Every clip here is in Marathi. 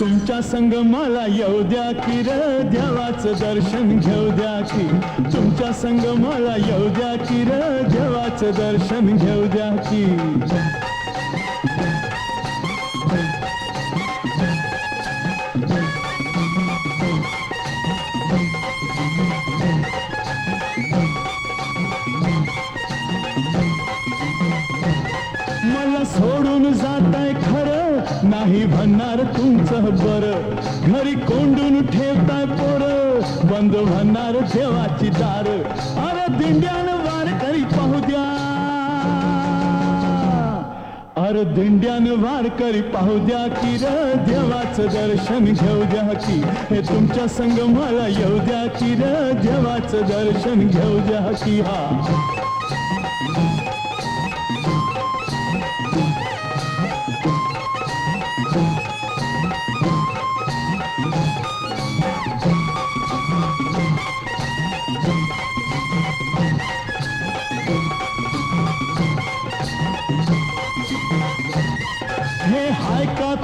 तुमच्या संग मला येऊ द्या की र देवाचं दर्शन घेऊ द्या की. तुमच्या संग मला येऊ द्या की र देवाचं दर्शन घेऊ द्या की. मला सोडून जाताय आहे नाही म्हणणार तुमचं बर. घरी कोंडून ठेवताय पोर. बंद म्हणणार देवाची दार. अरे दिंड्यान वार करी पाहू द्या. अरे दिंड्यान वार करी पाहू द्या की र देवाचं दर्शन घेऊ द्या की. हे तुमच्या संग मला येऊ द्या की र देवाचं दर्शन घेऊ द्या की. हा.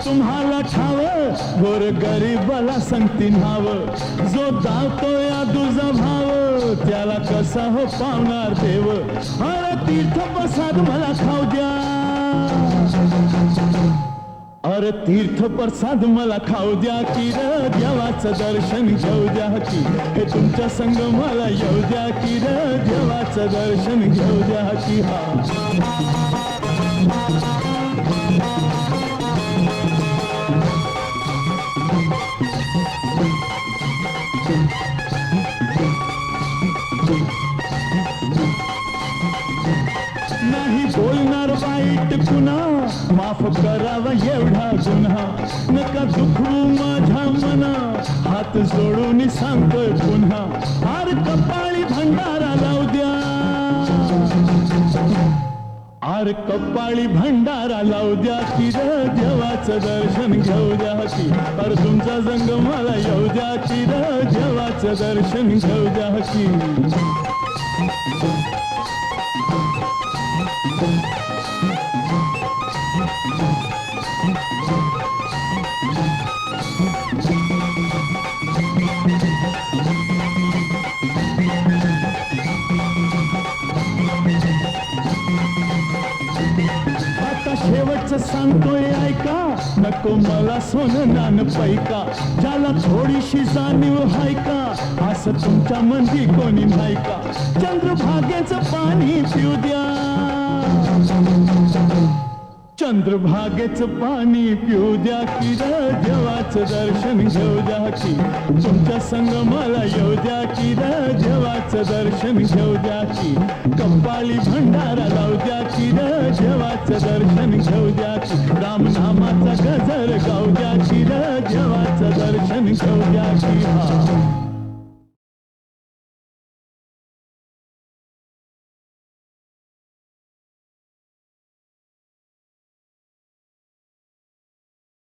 तुम्हाला ठाव गोर गरीबाला संगती न्हाव जो दावतो या दुजा भाव. त्याला कसा हो पावणार देव? अरे तीर्थ प्रसाद मला खाऊ द्या. अरे तीर्थ प्रसाद मला खाऊ द्या. की र देवाचं दर्शन घेऊ द्या. की हे तुमच्या संग मला येऊ द्या. की र देवाचं दर्शन घेऊ द्या. की हा. नाही बोलणार वाईट पुन्हा माफ करावा एवढा गुन्हा नका दुखवू माझ्या मना हात जोडून सांगतोय पुन्हा. हार कपाळी भंडारा लावू द्या. आर कपाळी भंडारा लावू द्या की र देवाचं दर्शन घेऊ द्या हशी अर तुमचा जंग मला येऊ द्या की र देवाचं दर्शन घेऊ द्या हशी शेवटचं सांगतोय ऐका. नको मला सोनं नान पैका. ज्याला थोडीशी जाणीव हाय का? असं तुमच्या मंदी कोणी नाही का? चंद्रभागेचं पाणी पिऊ द्या. चंद्रभागेचं पाणी पिऊ द्या की देवाचं दर्शन घेऊ द्या की. तुमच्या संग मला येऊ द्या की देवाचं दर्शन घेऊ द्या की. कंपाली भंडारा लावू द्या देवाचं दर्शन घेऊ द्या की रामनामाचा गजर गाऊ द्या. की देवाचं दर्शन घेऊ द्या. की